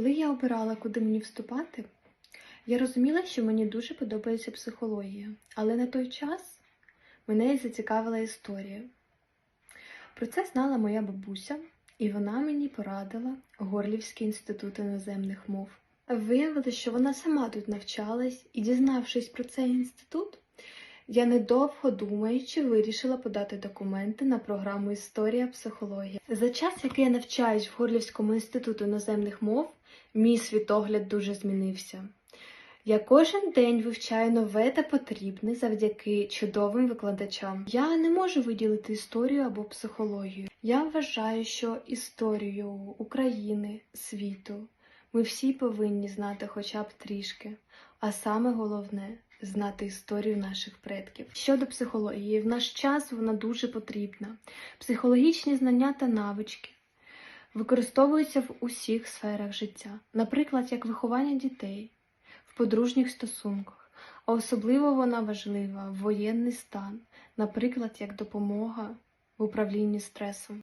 Коли я обирала, куди мені вступати, я розуміла, що мені дуже подобається психологія, але на той час мене і зацікавила історія. Про це знала моя бабуся, і вона мені порадила Горлівський інститут іноземних мов. Виявилося, що вона сама тут навчалась, і, дізнавшись про цей інститут, я недовго думаючи вирішила подати документи на програму Історія психологія. За час, який я навчаюсь в Горлівському інституту іноземних мов, мій світогляд дуже змінився. Я кожен день вивчаю нове та потрібне завдяки чудовим викладачам. Я не можу виділити історію або психологію. Я вважаю, що історію України, світу ми всі повинні знати хоча б трішки, а саме головне знати історію наших предків. Щодо психології, в наш час вона дуже потрібна. Психологічні знання та навички використовуються в усіх сферах життя, наприклад, як виховання дітей в подружніх стосунках, а особливо вона важлива в воєнний стан, наприклад, як допомога в управлінні стресом.